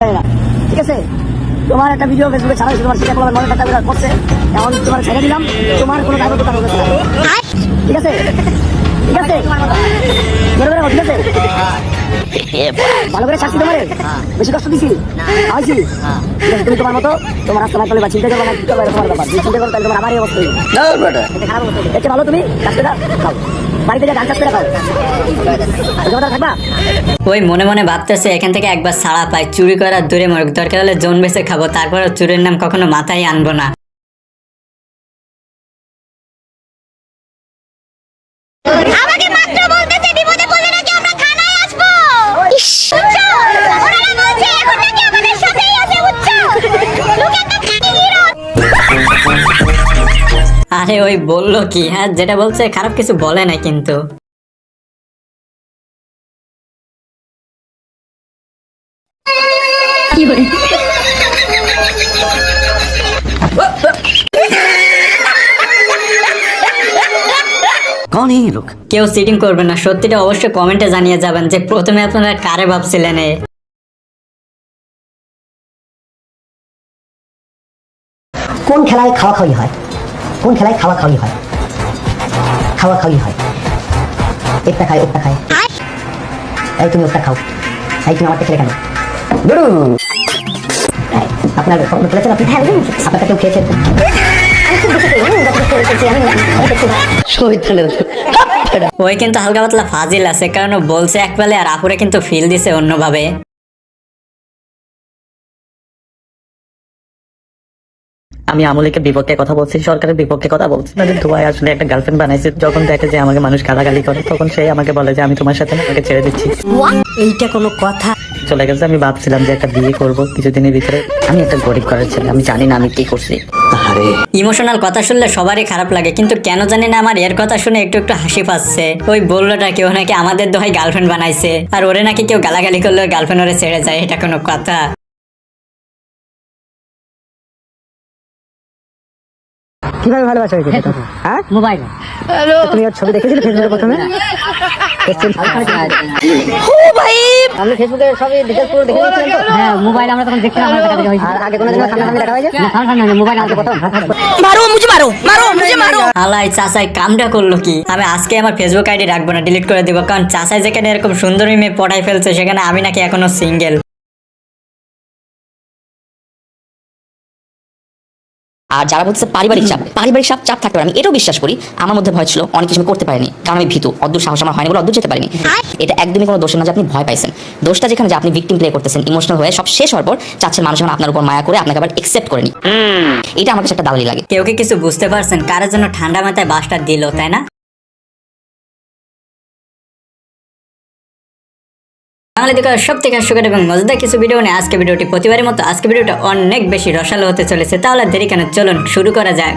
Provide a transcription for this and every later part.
যায় না। ঠিক আছে? তোমার একটা ভিডিও ফেসবুকে ছাড়া তোমার সেটা কোনো নয় টাকা বিরাট করছে? এখন তোমার ছেড়ে দিলাম তোমার কোনো দায়বদ্ধ থাকবে না ঠিক আছে? ঠিক আছে? বেরো বেরো ঠিক আছে? ভালো করে শাস্তি তোমারে? বেশি কষ্ট দিছি? আইছি তুমি তোমার মতো তোমার রাস্তা চলে বা চিন্তা করবে না কি করবে তোমার ব্যাপার। চিন্তা করো তাহলে তোমার আবারই অবস্থা খারাপ চেয়ে ভালো তুমি কাজটা খাও। ওই মনে মনে ভাবতেছে, এখান থেকে একবার সাড়া পাই চুরি করার দূরে মরুক। দরকার হলে জোন বেসে খাব। তারপর চুরির নাম কখনো মাথায় আনব না। আরে ওই বলল কি হ্যাঁ যেটা বলছে খারাপ কিছু বলে না কিন্তু। কেউ সিটিং করবে না সত্যিটা অবশ্যই কমেন্টে জানিয়ে যাবেন যে প্রথমে আপনারা কারে ভাবছিলেন কোন খেলায় খাওয়া খাওয়াই হয়? কোন খেলায় খাওয়া খাওয়ি হয়। খাওয়া খাওয়ি হয়। একটা খায় ওটা খায়। এই তুমি ওটা খাও। এই তুমি আমারটা খেলে কেন। আপনার স্বপ্ন খেলেছেন আপনি? হ্যাঁ আপনারটা কেউ খেয়েছেন ওই কিন্তু হালকা পাতলা ফাজিল আছে কারণ বলছে এক বেলে আর আপুরে কিন্তু ফিল দিছে অন্যভাবে। আমি আমলিকে বিপক্ষে কথা বলছি সরকারের বিপক্ষে কথা বলছি না যে দুবাই আসলে একটা গার্লফ্রেন্ড বানাইছে। যখন দেখে যে আমাকে মানুষ গালাগালি করে তখন সে আমাকে বলে যে আমি তোমার সাথে আমাকে ছেড়ে দিচ্ছি। এইটা কোনো কথা? চলে গেছে আমি ভাবছিলাম যে একটা বিয়ে করব কিছুদিনের ভিতরে। আমি একটা গরিব ঘরের ছেলে আমি জানি না আমি কি করছি। ইমোশনাল কথা শুনলে সবারই খারাপ লাগে কিন্তু কেন জানি না আমার এর কথা শুনে একটু একটু হাসি পাচ্ছে। ওই বললোটা কেউ নাকি আমাদের দোহাই গার্লফ্রেন্ড বানাইছে আর ওরে নাকি কেউ গালাগালি করলে গার্লফ্রেন্ড ওরে ছেড়ে যায় এটা কোনো কথা। কীভাবে ভালোবাসা হয়েছে হ্যাঁ মোবাইল। তুমি ওর ছবি দেখেছিলে ফেসবুকে প্রথমে? আপনি ফেসবুকে সবই ডিটেলস পুরো দেখে হ্যাঁ মোবাইল আমরা তখন দেখছিলাম আমরা দেখা আর আগে কোনো দিন সামনাসামনি দেখা হয়েছে মোবাইল আমাকে প্রথম আলাই চাচাই কামটা করল কি? আমি আজকে আমার ফেসবুক আইডি রাখব না ডিলিট করে দিব কারণ চাচাই যেখানে এরকম সুন্দরী মেয়ে পটাই ফেলছে সেখানে আমি নাকি এখনও সিঙ্গেল আর যারা বলছে পারিবারিক চাপ পারিবারিক চাপ চাপ থাকতে পারে আমি এটাও বিশ্বাস করি আমার মধ্যে ভয় ছিল অনেক কিছু করতে পারিনি। কারণ আমি ভীতু অদ্দূর সাহস আমার হয়নি বলে অদ্দূর যেতে পারিনি। এটা একদমই কোনো দোষ না যে আপনি ভয় পাইছেন। দোষটা যেখানে যে আপনি ভিকটিম প্লে করতেছেন ইমোশনাল হয়ে সব শেষ হওয়ার পর চাচ্ছেন মানুষ এখন আপনার উপর মায়া করে আপনাকে আবার একসেপ্ট করে নি। এটা আমার কাছে একটা দালালি লাগে। কেউ কি কিছু বুঝতে পারছেন? কারোর জন্য ঠান্ডা মাথায় বাসটা দিল তাই না? বাঙালি দিকের সব থেকে সুখের এবং মজাদার কিছু ভিডিও নিয়ে আজকে ভিডিওটি প্রতিবারের মতো। আজকে ভিডিওটা অনেক বেশি রসালো হতে চলেছে। তাহলে দেরি কেন চলুন শুরু করা যাক।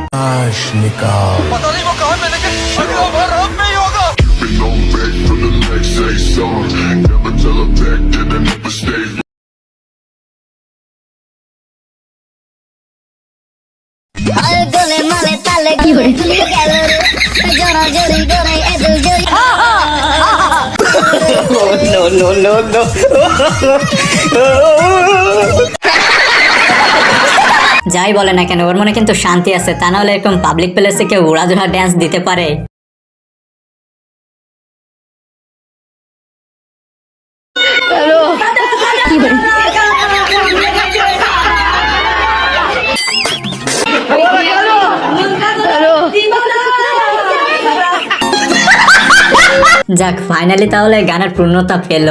মালে তালে কি হয়ে গেল জোরা জোরি যাই বলে না কেন ওর মনে কিন্তু শান্তি আছে। তা নাহলে এরকম পাবলিক প্লেসে কেউ উড়াধুরা ড্যান্স দিতে পারে? যাক ফাইনালি তাহলে গানের পূর্ণতা পেল।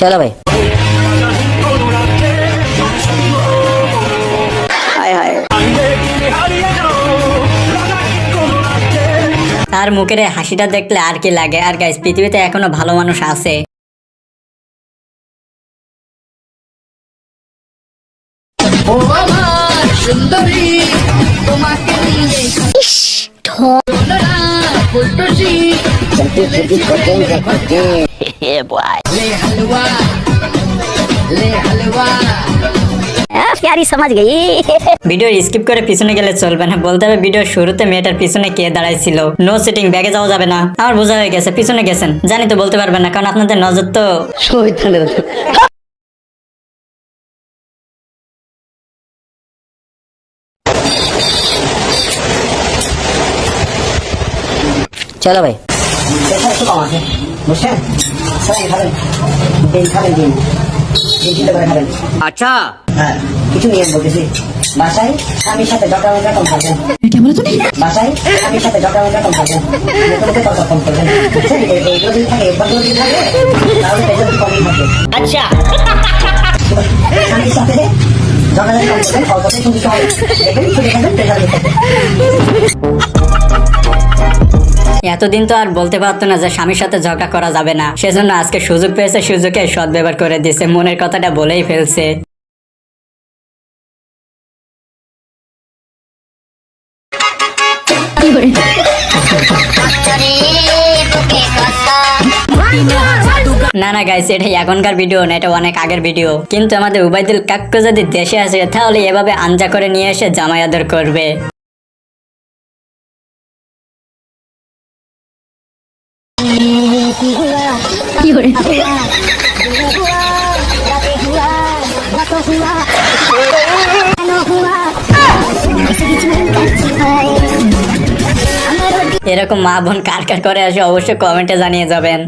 চলো ভাই। তার মুখের হাসিটা দেখলে আর কি লাগে। আর গাইস পৃথিবীতে এখনও ভালো মানুষ আছে। সমাজ গেই ভিডিও স্কিপ করে পিছনে গেলে চলবে না। বলতে হবে ভিডিও শুরুতে মেয়েটার পিছনে কে দাঁড়াইছিল। নো সিটিং ব্যাগে যাওয়া যাবে না। আমার বোঝা হয়ে গেছে, পিছনে গেছেন। জানি তো বলতে পারবেন না, কারণ আপনাদের নজর তো করে খাবেন আচ্ছা। হ্যাঁ কিছু নিয়ে বলতেছি বাসায় স্বামীর সাথে ঝগড়া মজা কম থাকবেন বাসায় স্বামীর সাথে ঝগড়া মজা কম থাকবেন কম করবেন বুঝছেন যদি থাকে একবার যদি থাকে তাহলে প্রেশার কমই থাকবে আচ্ছা। স্বামীর সাথে ঝগড়া কম করবেন অল্পতে শুনতে হবে দেখবেন শুনে দেখবেন প্রেশার থাকবে এতদিন তো আর বলতে পারতো না যে স্বামীর সাথে ঝগড়া করা যাবে না। সেজন্য আজকে সুযোগ পেয়েছে, সুযোগে সদ ব্যবহার করে দিয়েছে। মনের কথাটা বলেই ফেলছে। না না গাইস এটা এখনকার ভিডিও না, এটা অনেক আগের ভিডিও কিন্তু আমাদের উবাইদুল কাক্কু যদি দেশে আসে, তাহলে এভাবে আঞ্জা করে নিয়ে এসে জামাই আদর করবে। এরকম মা বোন কার কার করে আসে অবশ্যই কমেন্টে জানিয়ে যাবেন।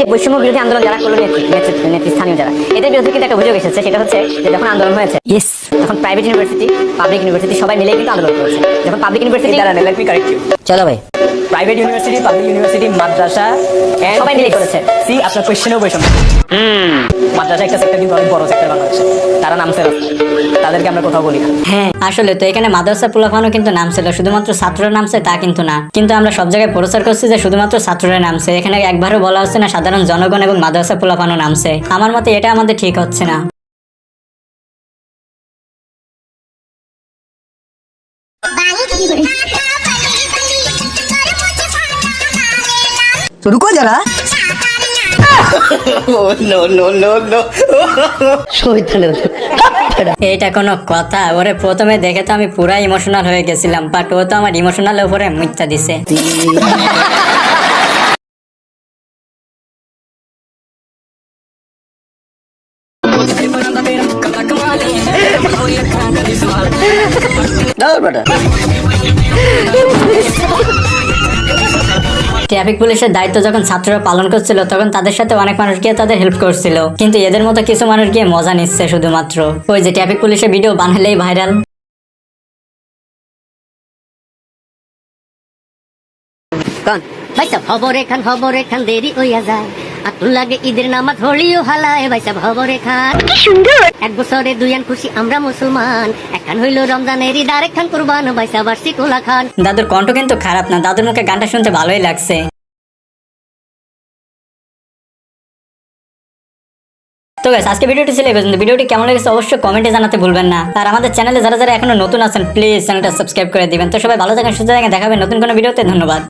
এই বৈষম্য বিরোধী আন্দোলন যারা করল নেতৃস্থানীয় যারা এদের বিরুদ্ধে কিন্তু একটা অভিযোগ এসেছে সেটা হচ্ছে যে যখন আন্দোলন হয়েছে ইয়েস তখন প্রাইভেট ইউনিভার্সিটি পাবলিক ইউনিভার্সিটি সবাই মিলে কিন্তু আন্দোলন করেছে। যখন পাবলিক ইউনিভার্সিটি ইউ চলো ভাই। প্রাইভেট ইউনিভার্সিটি পাবলিক ইউনিভার্সিটি মাদ্রাসা সবাই মিলে করেছে। সি আপনার কোয়েশ্চেনও বৈষম্য হুম। মাদ্রাসা একটা সেক্টর কিন্তু অনেক বড় সেক্টর বাংলাদেশে। তারা নামছে তাদেরকে আমরা কোথাও বলি না। হ্যাঁ আসলে তো এখানে মাদ্রাসা পোলাফানো কিন্তু নাম ছিল। শুধুমাত্র ছাত্ররা নামছে তা কিন্তু না। কিন্তু আমরা সব জায়গায় প্রচার করছি যে শুধুমাত্র ছাত্ররা নামছে এখানে একবারও বলা হচ্ছে না সাধারণ জনগণ এবং মাদ্রাসা পোলাফানো নামছে আমার মতে এটা আমাদের ঠিক হচ্ছে না। তো রুকো যারা। এটা কোনো কথা ওরে প্রথমে দেখে তো আমি পুরা ইমোশনাল হয়ে গেছিলাম বাট ও তো আমার ইমোশনালের উপরে মুচ্ছা দিছে। ট্রাফিক পুলিশের দায়িত্ব যখন ছাত্ররা পালন করছিল, তখন তাদের সাথে অনেক মানুষ গিয়ে তাদের হেল্প করছিল। কিন্তু এদের মতো কিছু মানুষ গিয়ে মজা নিচ্ছে শুধুমাত্র। ওই যে ট্রাফিক পুলিশের ভিডিও বানালেই ভাইরাল এখান খবর এখান, খবরে খান দেরি হইয়া যায়। আতুল লাগে ঈদের নামাজ হলিও হালায় ভাইসা খবরে খান। কি সুন্দর! এক বছরে দুইয়ান খুশি আমরা মুসলমান। একখান হইল রমজানের ঈদ আরেক খান কুরবান ভাইসা বার্ষিক কোলা খান। দাদুর কণ্ঠ কিন্তু খারাপ না দাদুর মুখে গানটা শুনতে ভালোই লাগছে। তো গাইস আজকে ভিডিওটি ছিল এই পর্যন্ত। ভিডিওটি কেমন লেগেছে অবশ্যই কমেন্টে জানাতে ভুলবেন না। আর আমাদের চ্যানেলে যারা যারা এখনও নতুন আছেন প্লিজ চ্যানেলটা সাবস্ক্রাইব করে দিবেন। তো সবাই ভালো থাকেন সুস্থ থাকেন দেখাবেন নতুন কোনো ভিডিওতে। ধন্যবাদ।